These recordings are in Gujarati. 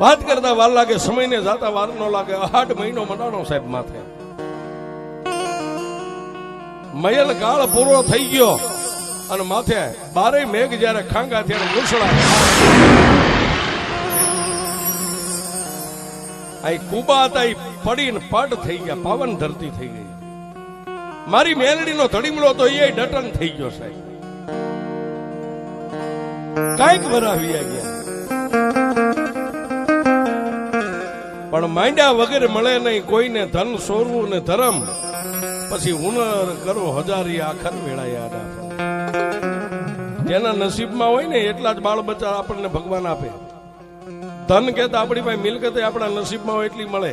વાત કરતા વાર લાગે સમયને જાતા વાર નો લાગે. આઠ મહિનો મનાણો સાહેબ માથે. મયલ કાળ પૂરો થઈ ગયો અને માથે બારે મેઘ જ્યારે ખાંગા ત્યારે મૂછડા આ કુબા હતા એ પડીને પડ થઈ ગયા, પાવન ધરતી થઈ ગઈ. મારી મેલડીનો ધડીમલો તો એ ડટન થઈ ગયો સાહેબ. કાંઈક વરાવી ગયા. પણ માંડ્યા વગેરે મળે નહીં, કોઈને ધન સોરવું ને ધરમ. પછી હુનર કરો હજારી આખર આડા જેના નસીબમાં હોય ને એટલા જ બાળ બચ્ચા આપણને ભગવાન આપે. ધન કે આપણી પાસે મિલકત આપણા નસીબમાં હોય એટલી મળે.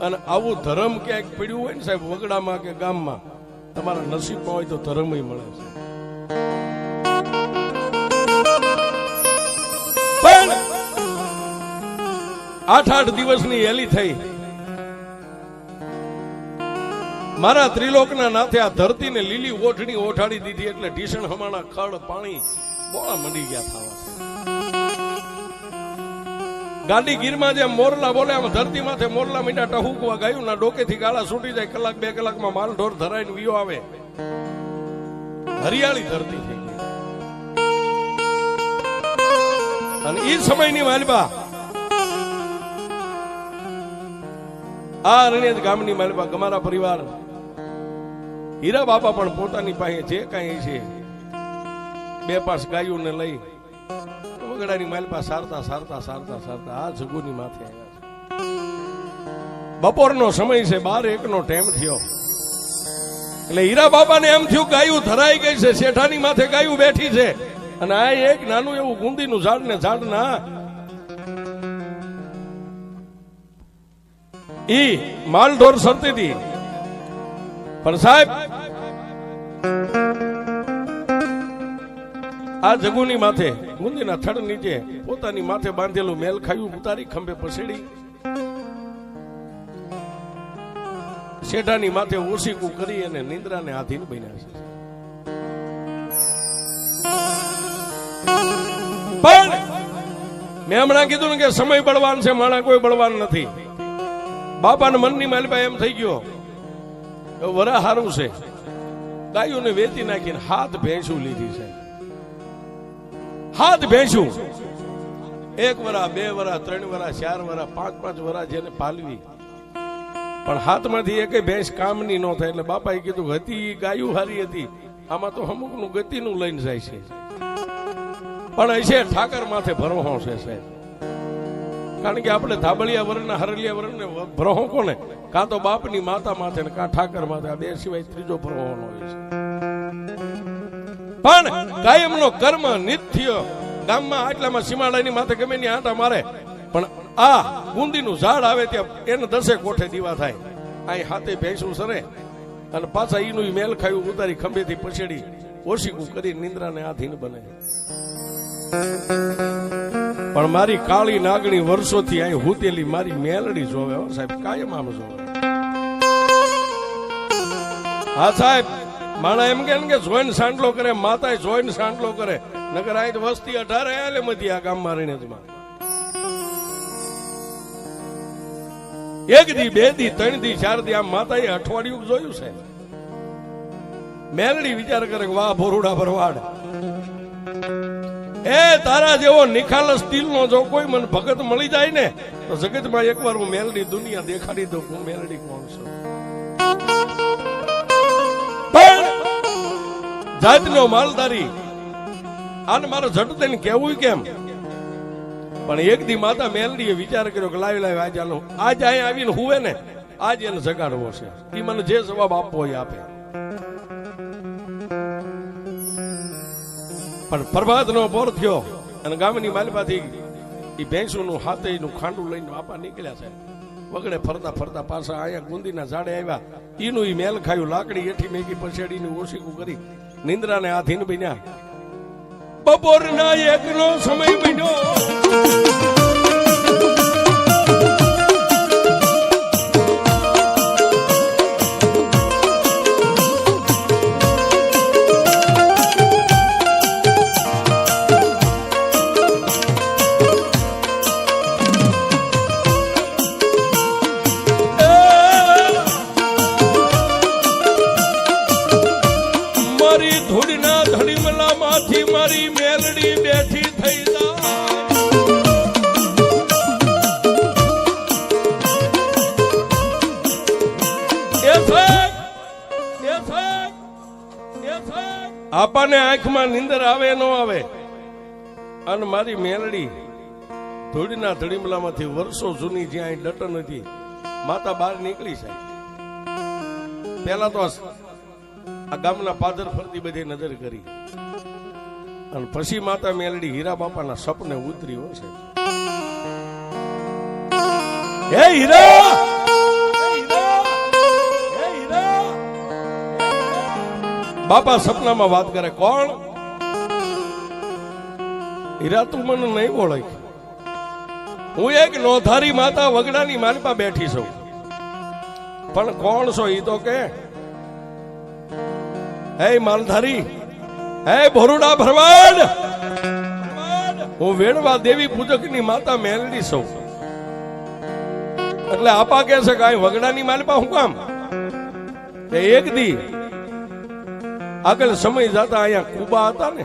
અને આવું ધર્મ ક્યાંક પીડ્યું હોય ને સાહેબ, વગડામાં કે ગામમાં, તમારા નસીબમાં હોય તો ધર્મ મળે છે. આઠ આઠ દિવસની હેલી થઈ. મારા ત્રિલોકના નાથે આ ધરતીને લીલી ઓઠણી ઓઠાડી દીધી એટલે ઢીસણ હમાણા ખડ પાણી બોળા મંડી ગયા થવા ગાડી ગીરમાં જેમ મોરલા બોલે આમ ધરતી માથે મોરલા મીંડા ટહુકવા ગાયું, ના ડોકેથી ગાળા છૂટી જાય, કલાક બે કલાકમાં માલ ઢોર ધરાઈને વિયો આવે. હરિયાળી ધરતી થઈ ગઈ. અને એ સમયની માલબા આ રણિયત ગામની માલબા અમારા પરિવાર. હીરા બાપા પણ પોતાની પાસે જે કાંઈ છે, બે પાસ ગાયોને લઈ વગડાની માલપા સારતા સારતા સારતા સારતા આ જગુની માથે બપોરનો સમય છે, બાર એકનો ટાઈમ થયો. એટલે હીરા બાપાને એમ થયું, ગાયું ધરાઈ ગઈ છે, શેઠાની માથે ગાયું બેઠી છે. અને આ એક નાનું એવું ગુંદીનું ઝાડ ને ઝાડ ના ઈ માલઢોર સરતી હતી પણ સાહેબ, આ જગુની માથે, ગુંદીના થડ નીચે પોતાની માથે બાંધેલું મેલ ખાયું, ઉતારી ખંભે પસેડી શેઠાની માથે ઓસીકું કરી અને નિંદ્રાને આધીન બન્યા છે. પણ મેં હમણાં કીધું ને કે સમય બળવાન છે માણા કોઈ બળવાન નથી. બાપાના મનની માલબા એમ થઈ ગયો. વરા હારું છે. ગાયોને વેચી નાખીને હાથ ભેંસું લીધી છે. હાથ ભેંસું. એક વરા, બે વરા, ત્રણ વરા, ચાર વરા, પાંચ પાંચ વરા જેને પાલવી. પણ હાથમાંથી એક ભેંસ કામની ન થાય એટલે બાપાએ કીધું હતી ગાયું હારી હતી. આમાં તો અમુકનું ગતિનું લઈને જાય છે. પણ હશે ઠાકર માથે ભરવો છે સાહેબ. કારણ કે આપણે ધાબળિયા વરણના, હરલિયા વરણને ભ્રહો કોને? કાં તો બાપની માતા માથે ને કાં ઠાકર માથે, આ બે સિવાય ત્રીજો ભ્રહો નો હોય છે. પણ કાયમનો કર્મ નિત્ય. ગામમાં આટલામાં સીમાડાની માથે ગમે ની આંટા મારે, પણ આ ગુંદીનું ઝાડ આવે ત્યાં એને દસે કોઠે દીવા થાય. અહીં હાથે ભેંસું સરે, અને પાછા ઈનું મેલ ખાયું, ઉતારી ખંભેથી પછેડી, ઓશીકું કરી નિંદ્રાને આધીન બને. પણ મારી કાળી નાગણી વર્ષોથી અહીં હુતેલી મારી મેલડી જોવે સાહેબ, કાયમ આમ જોવે. હા સાહેબ, માણા એમ કે કે જોઈન સાંડલો કરે, માતાએ જોઈન સાંડલો કરે. નગર અહીં વસ્તી અઢારે આલે મધી આ ગામમાં રહીને જ એક દી, બે દી, ત્રણ દી, ચાર દી આમ માતાએ અઠવાડિયું જોયું છે મેલડી વિચાર કરે કે વાહ ભોરુડા ભરવાડ. એ તારા જેવો નિખાલસ દિલનો જો કોઈ મને ભગત મળી જાય ને, તો જગતમાં એકવાર હું મેલડી દુનિયા દેખાડી દઉં હું મેલડી કોણ છું. પણ જાતનો માલધારી, આને મારો ઝટ થઈને કેવું કેમ? પણ એક દી માતા મેલડીએ વિચાર કર્યો કે લાવી લાવી આજે આનો, આજ અહીં આવીને હુવે ને, આજ એને જગાડવો છે. એ મને જે જવાબ આપવો એ આપે. પણ પ્રભાત નો પોર થયો અને ગામની માલપાથી એ ભેંસુનું હાથે નું ખાંડું લઈને બાપા નીકળ્યા છે. વગડે ફરતા ફરતા પાછા અહીંયા ગુંદીના ઝાડે આવ્યા. ઈનું ઈ મેલ ખાયું, લાકડી એઠી મેગી પછેડીને ઓશીકું કરી નિંદ્રાને આધીન બન્યા બપોરના એકનો સમય બન્યો. મારી મેલડી ધૂળના ધડીમલામાંથી વર્ષો જૂની જ્યાં ડટન હતી, માતા બહાર નીકળી છે. પેલા તો આ ગામના પાદર ફરતી બધી નજર કરી. અને પછી માતા મેલડી હીરા બાપાના સપને ઉતરી હોય છે! હે હીરા! બાપા સપનામાં વાત કરે, કોણ? હીરા તું મને નહીં ઓળખ હું એક નોધારી માતા વગડાની માલપા બેઠી છું. પણ કોણ છો ઈ તો કે? હે માલધારી, હે ભોરુડા ભરવાડ! હું વેણવા દેવી પૂજકની માતા મેલડી છું. એટલે આપા કે છે કાંઈ વગડાની માલપા હું કામ? એક દી આગળ સમય જતા અહીંયા કુબા હતા ને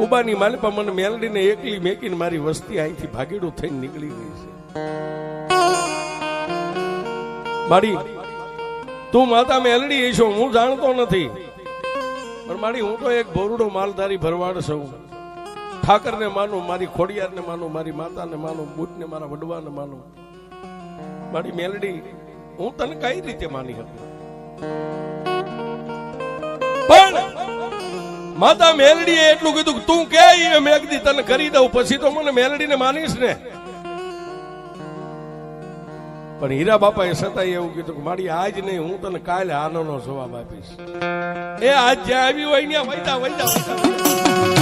કુબાની માલપા મને મેલડીને એકલી મેકીને મારી વસ્તી અહીંથી ભાગેડું થઈને નીકળી ગઈ છે. મારી, તું માતા મેલડી છો, હું જાણતો નથી. પણ મારી, હું તો એક ભોરડો માલધારી ભરવાડ છું. ઠાકરને માનું, મારી ખોડિયારને માનું, મારી માતાને માનું, બુટને, મારા વડવાને માનું. મારી મેલડી, હું તને કઈ રીતે માની શકું? માતા મેલડીએ એટલું કીધું કે તું કે મેં કીધી તને કરી દઉં, પછી તો મને મેલડીને માનીશ ને. પણ હીરા બાપાએ સતાય એવું કીધું કે મારી આજ નહીં, હું તને કાલે આનો જવાબ આપીશ. એ આજ જ્યાં આવી હોય ત્યાં વૈદા વૈદા.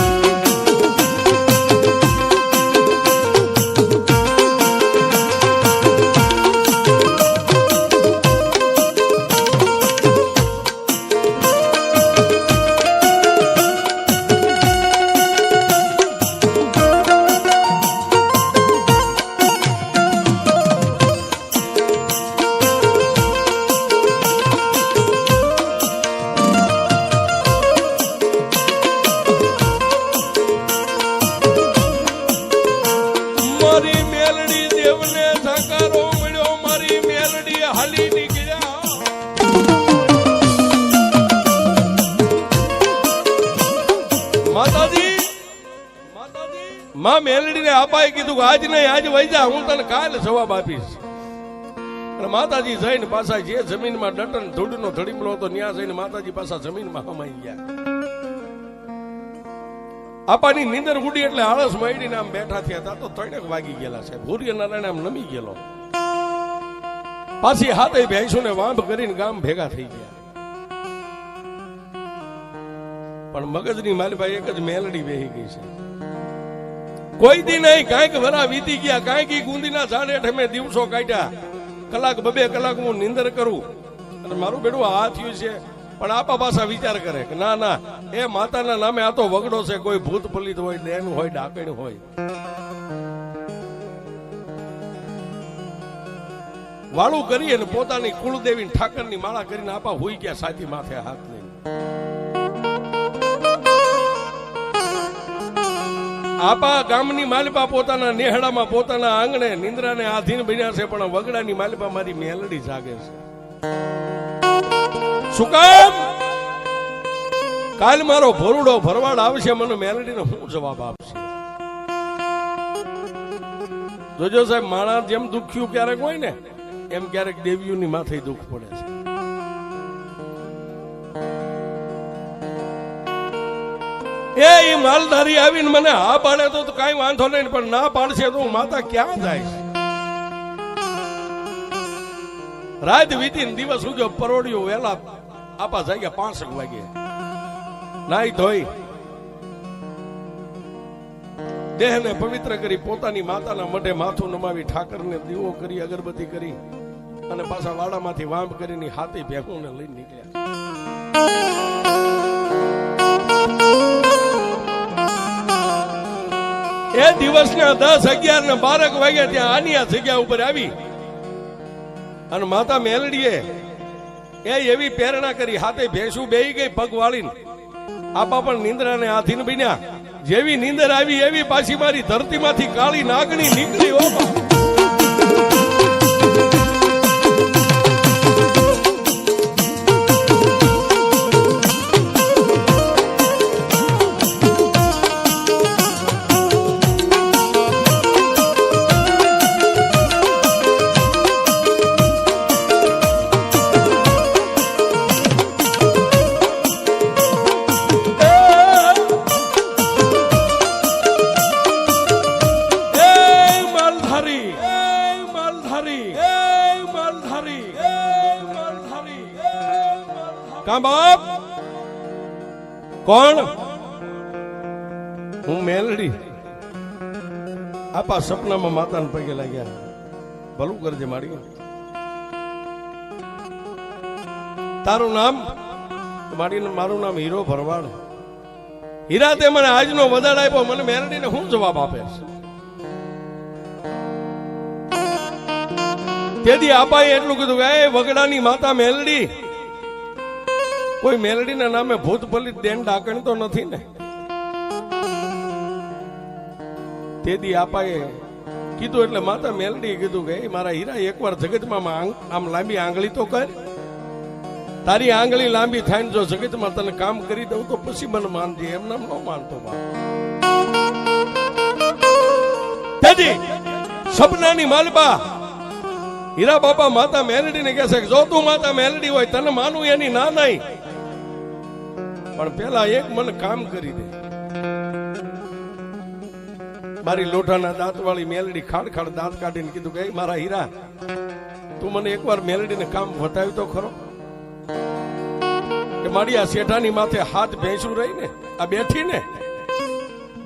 માતાજી જઈને પાછા જે જમીનમાં ડટન ધૂળનો ધડીમલો હતો, ત્યાં જઈને માતાજી પાછા જમીનમાં હમાઈ ગયા. આપાની નીંદર ઉડી એટલે આળસ માંડીને આમ બેઠા થયા હતા. તો ત્રણેક વાગી ગયેલા છે ભૂરી નારાયણ આમ નમી ગયેલો. પાછી હાથે ભેંસો ને વાંભ કરીને ગામ ભેગા થઈ ગયા. પણ મગજની માલભાઈ એક જ મેલડી બેહી ગઈ છે. કોઈ દી નહીં, કાંઈક વરા વીતી ગયા, કાંઈક ગુંદીના ઝાડ હેઠે દિવસો કાઢ્યા. કલાક બબે કલાક હું નિંદર કરું. અને મારું બેડું આ થયું છે. પણ આપા પાછા વિચાર કરે કે ના ના, એ માતાના નામે આ તો વગડો છે. કોઈ ભૂત પલિત હોય દેન હોય, ડાકણ હોય. વાળું કરી અને પોતાની કુળદેવી ઠાકરની માળા કરીને આપા હોઈ ગયા સાથી માથે હાથ લઈને. આપા ગામની માલપા પોતાના નેહડામાં પોતાના આંગણે નિંદ્રાને આધીન બન્યા છે, પણ વગડાની માલપા મારી મેલડી જાગે છે. શું કામ? કાલ મારો ભોરુડો ભરવાડ આવશે, મને મેલડીનો શું જવાબ આપશે? જોજો સાહેબ માણસ જેમ દુખ્યું ક્યારેક હોય ને, એમ ક્યારેક દેવીઓની માથે દુઃખ પડે છે. એ એ માલધારી આવીને મને હા પાડે તો કાંઈ વાંધો નહીં, પણ ના પાડશે તો હું માતા ક્યાં જાય? રાત વીતીને દિવસ ઉગ્યો પરોડિયો વેલા આપા જાગ્યા પાંસઠ વાગે. નાઈ ધોઈ. દેહને પવિત્ર કરી પોતાની માતાના મઢે માથું નમાવી ઠાકરને દીવો કરી, અગરબત્તી કરી અને પાછા વાડામાંથી વાંભ કરીને હાથી ભેગુંને લઈને નીકળ્યા. એ દિવસના દસ અગિયાર ને બારક વાગ્યા ત્યાં આની આ જગ્યા ઉપર આવી. અને માતા મેલડીએ એ એવી પ્રેરણા કરી, હાથે ભેંસું બેહી ગઈ પગ વાળીને. આપા પણ નિંદ્રાને આધીન બન્યા. જેવી નીંદર આવી એવી પાછી મારી ધરતીમાંથી કાળી નાગણી નીકળી ઓ આપા સપનામાં માતાને પગે લાગ્યા. ભલું કરજે મારી તારું નામ? મારી મારું નામ હીરો ભરવાડ. હીરા, તે મને આજનો વધાર આપ્યો. મને મેરડીને શું જવાબ આપે? તેથી આપાએ એટલું કીધું કે, એ વગડાની માતા મેલડી. કોઈ મેલડીના નામે ભૂત પલિત દેન ડાકણ તો નથી ને. તેથી આપાએ કીધું એટલે માતા મેલડી કીધું કે મારા હીરા એકવાર જગતમાં આમ લાંબી આંગળી તો કર. તારી આંગળી લાંબી થાય જો જગતમાં તને કામ કરી દઉં તો પછી મને માનજે. એમ નામ ન માનતો બાપ. સપનાની માલબા હીરા બાપા માતા મેલડીને કહે છે જો તું માતા મેલડી હોય તને માનું એની ના નહીં. પણ પેલા એક મને કામ કરી દે. મારી લોઢાના દાંત વાળી મેલડી ખાડ ખાડ દાંત કાઢીને કીધું કે મારા હીરા, તું મને એકવાર મેલડીને કામ બતાવ્યું તો ખરો? કે મારી આ શેઠાની માથે હાથ ભેંસું રહી ને, આ બેઠી ને,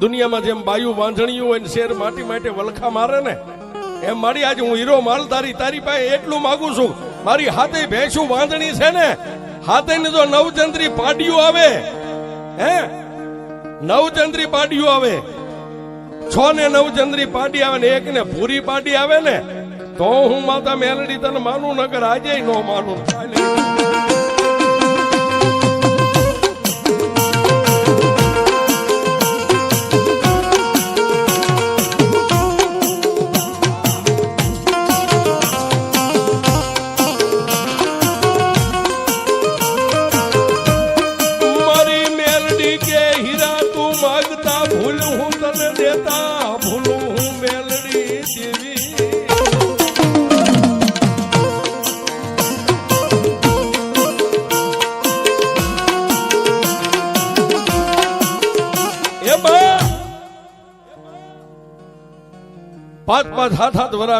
દુનિયામાં જેમ બાયુ વાંધણીયું હોય ને, શેર માટી માટે વલખા મારે ને, એમ મારી આજે હું હીરો માલધારી, તારી પાસે એટલું માગું છું, મારી હાથે ભેંસું વાંધણી છે ને, હાથે ને જો નવચંદ્રી પાડિયું આવે, હે? નવચંદ્રી પાડિયું આવે. છ ને નવચંદ્રી પાડી આવે ને, એક ને ભૂરી પાડી આવે ને, તો હું માતા મેલડી તને માનું નગર આજે ન માનું.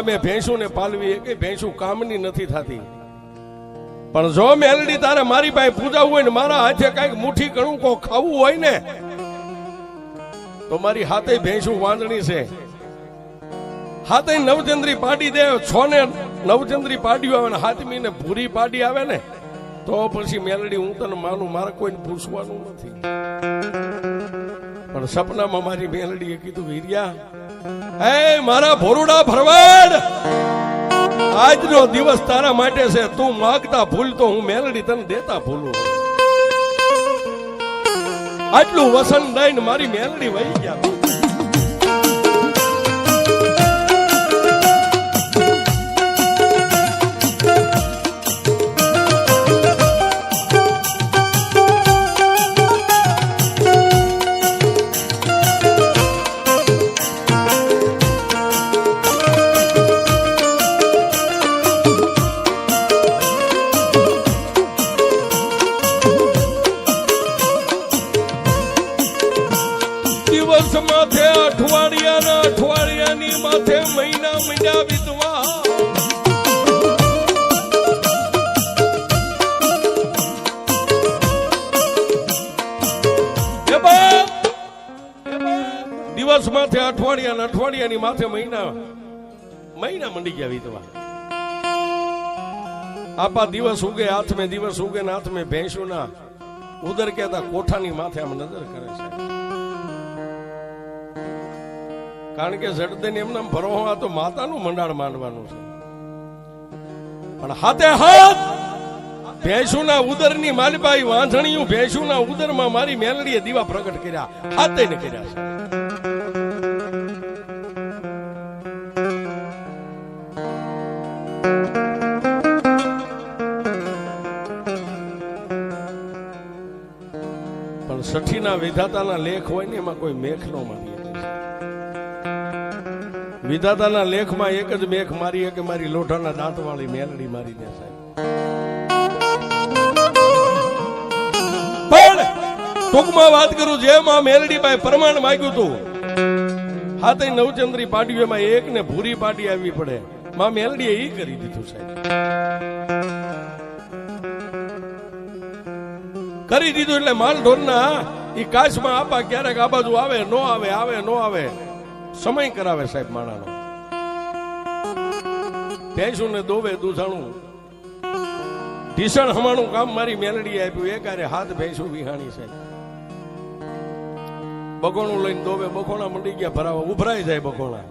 મેં ભેંસું ને પાલવી કે ભેંસું કામની નથી થતી. પણ જો મેલડી તારે મારી પાસે પૂજાવું હોય ને મારા હાથે કંઈક મુઠ્ઠી ઘણું કો ખાવું હોય ને, તો મારી હાથે ભેંસું વાંદણી છે. હાથે નવચંદ્રી પાડી દે છો ને નવચંદ્રી પાડ્યું આવે ને હાથમી ને ભૂરી પાડી આવે ને, તો પછી મેલડી હું તને માનું, મારે કોઈને પૂછવાનું નથી. પણ સપનામાં મારી મેલડીએ કીધું, વીર્યા એ મારા ભોરુડા ભરવાડ! આજનો દિવસ તારા માટે છે. તું માગતા ભૂલ તો હું મેલડી તને દેતા ભૂલું. આટલું વસન દઈને મારી મેલડી વહી ગયા. દિવસ માથે અઠવાડિયાના અઠવાડિયાની માથે મહિના મહિના મંડી ગયા વિધવા આપા દિવસ ઉગે હાથ મેં દિવસ ઉગે ને હાથ મેં ભેંસું ના ઉદર કહેતા કોઠાની માથે આમ નજર કરે છે. કારણ કે જડદેન એમને ભરવા તો માતાનું મંડાણ માંડવાનું છે. પણ હાથે હાથ ભેંસુના ઉદરની માલબાઈ વાંધણીયું ભેંસુના ઉદરમાં મારી મેલડીએ દીવા પ્રગટ કર્યા. હાથે ને કર્યા છે. વિધાતાના લેખ હોય ને, એમાં કોઈ મેખ નો મારી વિધાતાના લેખમાં એક જ મેખ મારી કે મારી લોઢાના દાંત વાળી મેલડી મારી દે સાહેબ. ટૂંકમાં વાત કરું, જેમ આ મેલડી બાઈ પ્રમાણ માગ્યું હતું, હાથે નવચંદ્રી પાડ્યું, એમાં એક ને ભૂરી પાડી આવી પડે. માં મેલડીએ ઈ કરી દીધું સાહેબ. કરી દીધું એટલે માલ ઢોરના ઈ કાશમાં આપા ક્યારેક આ બાજુ આવે, નો આવે આવે, નો આવે. સમય કરાવે સાહેબ માણાનો. ભેંસું ને દોવે દૂધાણું. ઢીસણ હમાણું કામ મારી મેલડી આપ્યું એ કારે હાથ ભેંસું વિહાણી છે. બગોણું લઈને દોવે બખોણા મંડી ગયા ભરાવા, ઉભરાઈ જાય બખોણા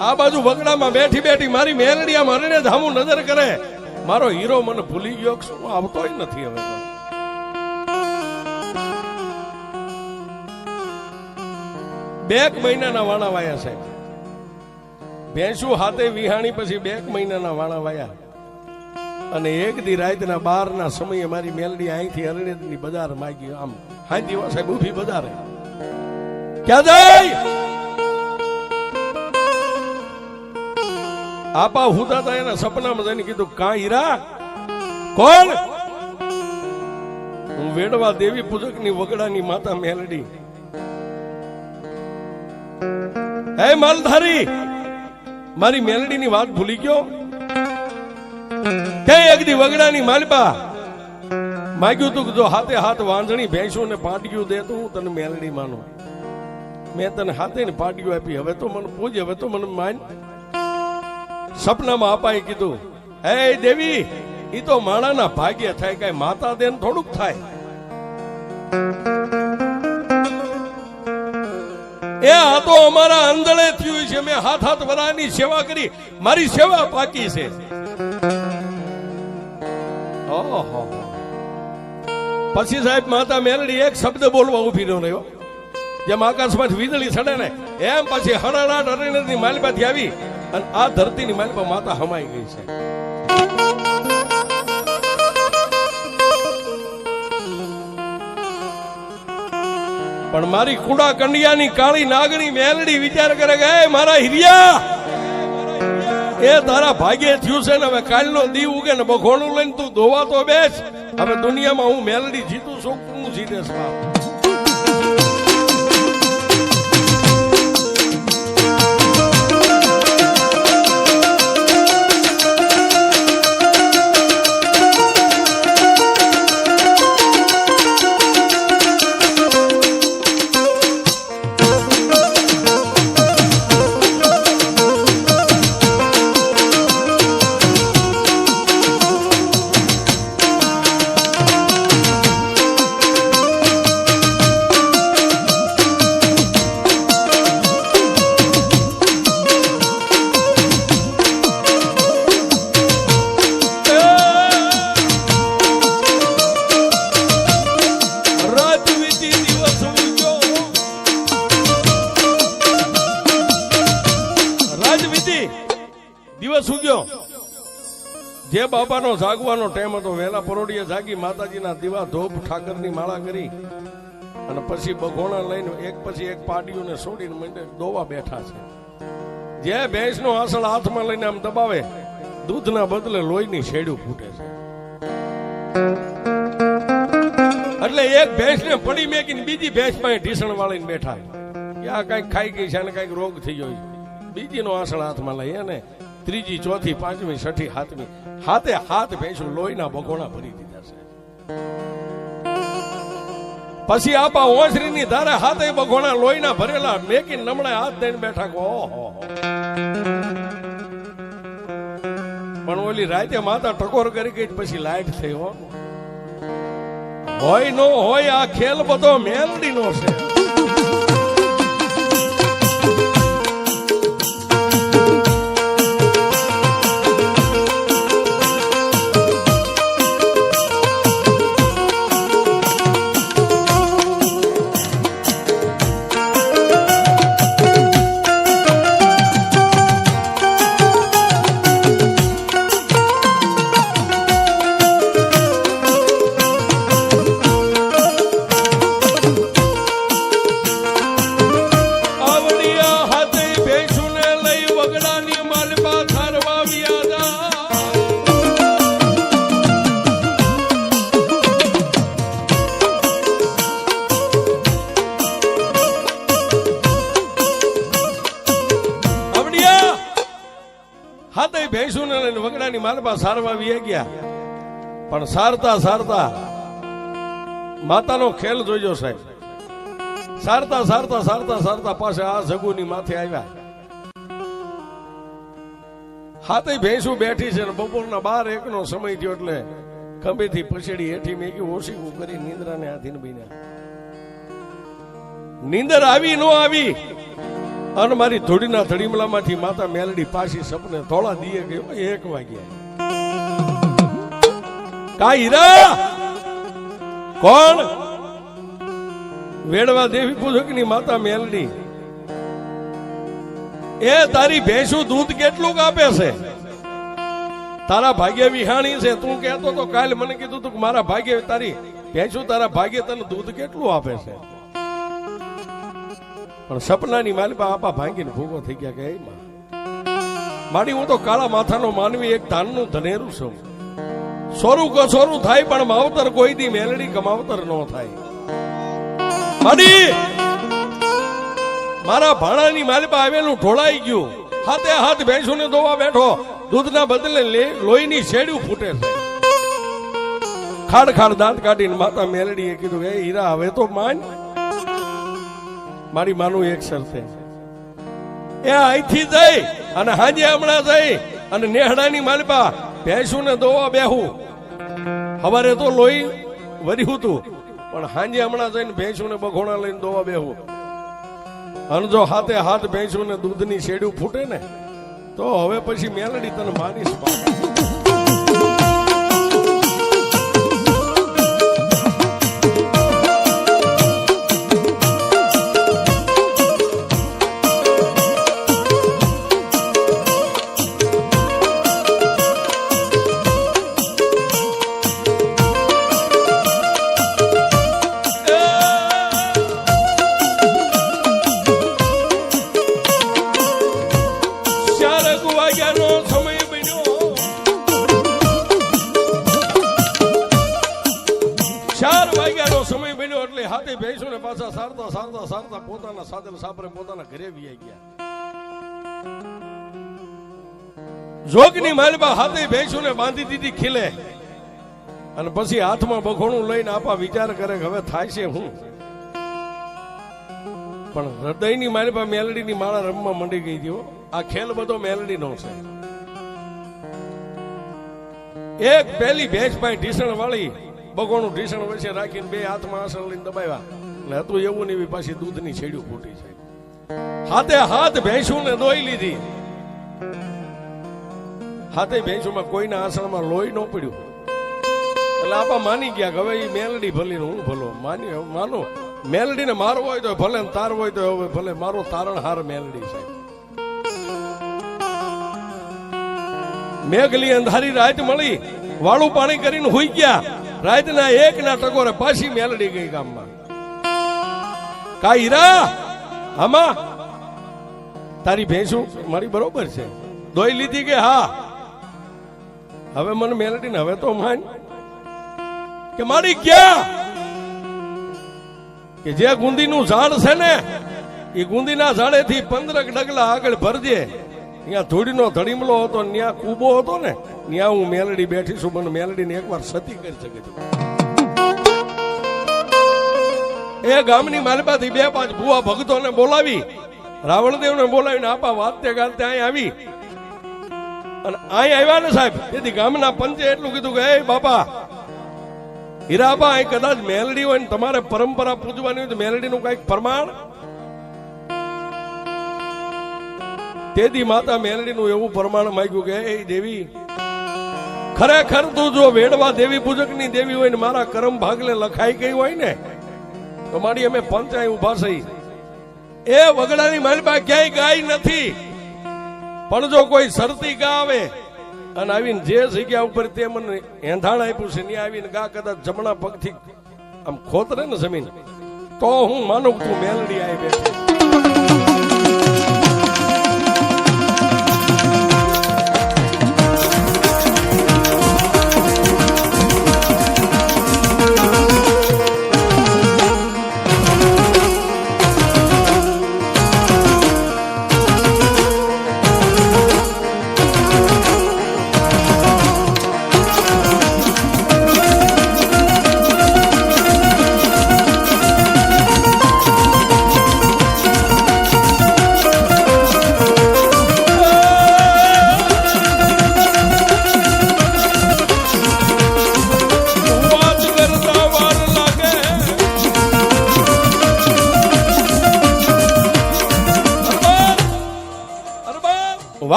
આ બાજુ વગડામાં બેઠી બેઠી મારી મેલડી આમ હરણે ધામું નજર કરે. મારો હીરો મને ભૂલી ગયો શું આવતોય નથી હવે બે મહિનાના વાણા વાયા સાહેબ. ભેંસું હાથે વિહાણી પછી બે મહિનાના વાણા વાયા. અને એક દી રાતના બાર ના સમયે મારી મેલડી અહીંથી અરણેજની બજાર માગી આમ. હાજી વા સાહેબ ઊભી બજારે. ક્યાં જાય? આપા હુતા હતા એના સપનામાં જઈને કીધું, કા હીરા? કોણ? હું વેડવા દેવી પૂજકની વગડાની માતા મેલડી હે માલધારી, મારી મેલડીની વાત ભૂલી ગયો? ક્યાંય અગદી વગડાની માલબા, માગ્યું તું જો હાથે હાથ વાંધણી ભેંસું ને પાટગ્યું દે તો હું તને મેલડી માનું. મેં તને હાથે ને પાટગ્યું આપી, હવે તો મને પૂજ, હવે તો મને માન. સપનામાં અપાય કીધું, હે દેવી એ તો માણાના ભાગ્ય થાય, કઈ માતા દેન થોડુંક થાય. એ, આ તો અમારા આંધળે થયું છે. મેં હાથ હાથ વરાની સેવા કરી. મારી સેવા પાકી છે. પછી સાહેબ માતા મેલડી એક શબ્દ બોલવા ઊભી રહ્યો રહ્યો. જેમ આકાશમાંથી વીજળી છડે ને, એમ પછી હળહળાટ અરણ્યની માલિપાથી આવી અને આ ધરતીની માલિપા માતા હમાઈ ગઈ છે. પણ મારી કુડા કંડિયાની કાળી નાગણી મેલડી વિચાર કરે કે, "એ મારા હિરિયા, એ તારા ભાગ્યે થયું છે ને, હવે કાલનો દી ઉગે ને બખોણું લઈને તું ધોવા તો બેસ. હવે દુનિયામાં હું મેલડી જીતું છું હું જીતે જીતેશ જાગી માતાજીના દીવા ધોપ ઠાકરની માળા કરી અને પછી બગોણા લઈને એક પછી એક પાડીઓને છોડીને મંડે દોવા બેઠા છે. જે ભેંસનો આસળ હાથમાં લઈને આમ દબાવે, દૂધના બદલે લોહીની શેડું ફૂટે છે. એટલે એક ભેંસ ને પડી મેકીને બીજી ભેંસ પાસે ઢીસણ વાળીને બેઠા કે આ કંઈક ખાઈ ગઈ છે અને કંઈક રોગ થઈ ગયો બીજી નો આસળ હાથમાં લઈ અને ત્રીજી, ચોથી, પાંચમી, છઠ્ઠી હાથમી હાથે હાથ ભેંસું લોહીના બગોણા ભરી દીધા પછી આપા ઓસરીની ધારે હાથે બગોણા લોહીના ભરેલા મેકી નમણે હાથ દઈને બેઠા કો પણ ઓલી રાતે માતા ટકોર કરી ગઈ પછી લાઈટ થઈ, હો. હોય નો હોય, આ ખેલ બધો મેલડી નો છે. ગયા. પણ સારતા સારતા માતાનો ખેલ જોઈજો સાહેબ. સારતા સારતા સારતા સારતા પાસે આ જગુની માથે આવ્યા. હાથે ભેંસું બેઠી છે ને બપોરના બાર એકનો સમય થયો એટલે ખંભેથી પછેડી હેઠી મેકી ઓછી કરી નિંદ્રાને આધીન બન્યા. નીંદર આવી નો આવી, અને મારી ધોડીના ધડીમલામાંથી માતા મેલડી પાછી સપને થોડા દીએ ગયો એક વાગ્યા. કા કોણ? વેડવા દેવી પૂજકની માતા મેલડી. એ તારી ભેંસું દૂધ કેટલું આપે છે? તારા ભાગ્ય વિહાણી છે. તું કહેતો તો કાલ મને કીધું તું મારા ભાગ્ય તારી ભેંસું તારા ભાગ્ય તને દૂધ કેટલું આપે છે? પણ સપનાની માલિકા આપા ભાંગીને ભૂગો થઈ ગયા કે માડી હું તો કાળા માથાનો માનવી, એક ધાનનું ધનેરું છું. સોરું કસોરું થાય, પણ માવતર કોઈ દી મેલડી કમાવતર ન થાય. માડી મારા ભાણાની માલિપા આવેલું ઢોળાઈ ગયું. હાથે હાથ ભેંસુને ધોવા બેઠો. દૂધના બદલે લોહીની શેડ્યું ફૂટે છે. ખાડ ખાડ દાંત કાઢીને માતા મેલડીએ કીધું કે હીરા, હવે તો માન. મારી માનું એક શરતે. એ અહીંથી જઈ અને હાજે હમણાં જઈ અને નેહડાની માલિપા ભેંસુને દોવા બેહું. હવારે તો લોહી વર્યું તું પણ હાંજે હમણાં જઈને ભેંસુને બખોણા લઈને દોવા બેહું. અને જો હાથે હાથ ભેંસું ને દૂધની શેડ્યું ફૂટે ને, તો હવે પછી મેલડી તને માનીશ સારતા પોતાના સાધન સાપરે પોતાના ઘરે વી ગયા. જોગની માલબા હાથે ભેંસો ને બાંધી દીધી ખીલે. અને પછી હાથમાં બખોણું લઈને આપા વિચાર કરે હવે થાય છે હું. પણ હૃદયની માલબા મેલડીની માળા રમવા મંડી ગઈ હતી આ ખેલ બધો મેલડી નો છે. એક પેલી ભેંસ પાસે ઢીસણ વાળી બગોણું ઢીસણ વચ્ચે રાખીને બે હાથમાં આસણ લઈને દબાવ્યા. એટલે હતું એવું ને એવી પાછી દૂધની છેડ્યું ફૂટી છે હાથે હાથ ભેંસું ને દોઈ લીધી. હાથે ભેંસુમાં કોઈના આસણમાં લોહી ન પડ્યું. એટલે આપા માની ગયા હવે એ મેલડી ભલી ને હું ભલો? માની માનો. મેલડી ને મારવો હોય તો ભલે તારવો હોય તો હવે ભલે મારો તારણ હાર મેલડી છે મેઘલી અંધારી રાત મળી. વાળું પાણી કરીને હુઈ ગયા. રાતના એક ના ટકોરે પાછી મેલડી ગઈ ગામમાં. કા હીરા આમાં તારી ભેંસું મારી બરોબર છે. દોઈ લીધી કે હા? હવે મને મેલડી ને હવે તો માન કે મારી ક્યાં? કે જે ગુંદીનું ઝાડ છે ને, એ ગુંદીના ઝાડેથી પંદરક ડગલા આગળ ભરજે. ત્યાં ધૂળીનો ધડીમલો હતો ત્યાં કૂબો હતો ને ત્યાં હું મેલડી બેઠી છું, મને મેલડીને એકવાર સતી કરી શકે છે. એ ગામની માલબાથી બે પાંચ ભુવા ભક્તોને બોલાવી, રાવણદેવને બોલાવીને આપા વાતે ગાતે અહીં આવી. અને અહીં આવ્યા ને સાહેબ, તેથી ગામના પંચે એટલું કીધું કે, એ બાપા, હીરાબા, અહીં કદાચ મેલડી હોય ને તમારે પરંપરા પૂજવાની હોય તો મેલડીનું કંઈક પ્રમાણ? તેથી માતા મેલડીનું એવું પ્રમાણ માગ્યું કે, એ દેવી, ખરેખર તું જો વેડવા દેવી પૂજકની દેવી હોય ને મારા કરમ ભાગલે લખાઈ ગઈ હોય ને તો મારી અમે પંચાય ઊભા થઈ એ વગડાની માલબા ક્યાંય ગાય નથી. પણ જો કોઈ શરતી ગા આવે અને આવીને જે જગ્યા ઉપર તે મને એંધાણ આપ્યું છે, ત્યાં આવીને ગા કદાચ જમણા પગથી આમ ખોતરે ને જમીન, તો હું માનું તું મેલડી આવી બેઠી.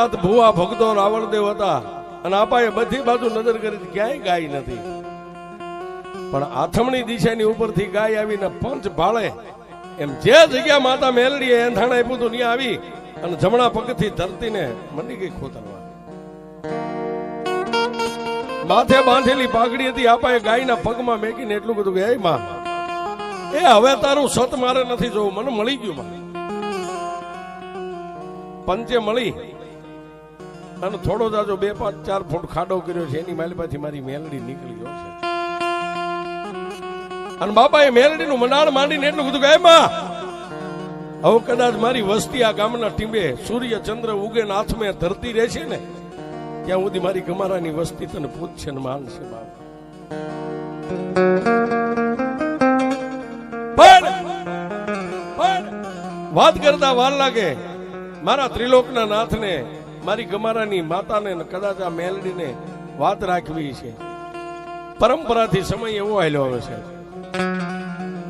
હાથ ભુવા ભક્તો રાવણદેવ હતા. અને આપાએ બધી બાજુ નજર કરી ક્યાંય ગાય નથી. પણ આથમણી દિશાની ઉપરથી ગાય આવીને પંચ ભાળે. એમ જે જગ્યા માતા મેલડીએ એંધાણ આપ્યું હતું આવી અને જમણા પગથી ધરતીને મંડી ગઈ ખોતરવા. માથે બાંધેલી પાઘડી હતી આપાએ ગાયના પગમાં મેકીને એટલું બધું કે માં, એ હવે તારું સત મારે નથી જોવું, મને મળી ગયું માં. પંચે મળી અને થોડો જાજો બે પાંચ ચાર ફૂટ ખાડો કર્યો છે, એની માલિપાથી મારી મેલડી નીકળી ગયો છે. અને બાપાએ મેલડીનું મનાળ માંડીને એટલું કીધું કે "હે માં, હવે કદાચ મારી વસ્તી આ ગામના ટીંબે સૂર્ય ચંદ્ર ઉગે નાથમે ધરતી રહેશે ને, ત્યાં સુધી મારી ગમારાની વસ્તી તને પૂછશે ને માનશે બાપ. વાત કરતા વાર લાગે, મારા ત્રિલોકના નાથને મારી ગમારાની માતાને કદાચ આ મેલડીને વાત રાખવી છે. પરંપરાથી સમય એવો આવેલો આવે છે.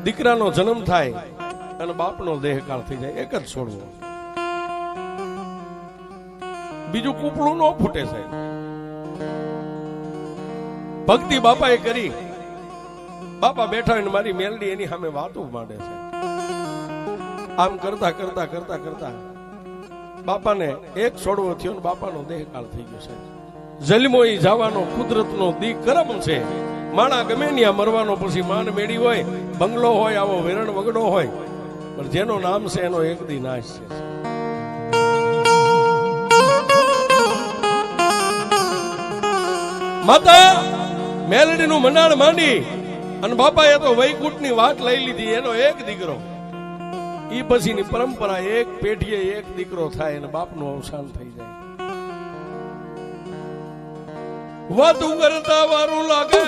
દીકરાનો જન્મ થાય અને બાપનો દેહકાળ થઈ જાય, એક જ છોડવો. બીજું કૂપડું ન ફૂટે સાહેબ. ભક્તિ બાપાએ કરી. બાપા બેઠા હોય મારી મેલડી એની સામે વાતો માંડે છે. આમ કરતા કરતા કરતા કરતા બાપાને એક છોડવો થયો ને બાપાનો દેહકાળ થઈ ગયો છે જન્મો ઈ જવાનો કુદરતનો દી કરમ છે. માણા ગમે ત્યાં મરવાનો પછી માન મેળી હોય, બંગલો હોય, આવો વેરણ વગડો હોય. પણ જેનો નામ છે એનો એક દી નાશ છે. માતા, મેલડીનું મંડાણ માંડી અને બાપાએ તો વૈકુંઠની વાત લઈ લીધી, એનો એક દીકરો. ઈ પછીની પરંપરા એક, પેઢીએ એક દીકરો થાય અને બાપનું અવસાન થઈ જાય. વાતું કરતા વારું લાગે.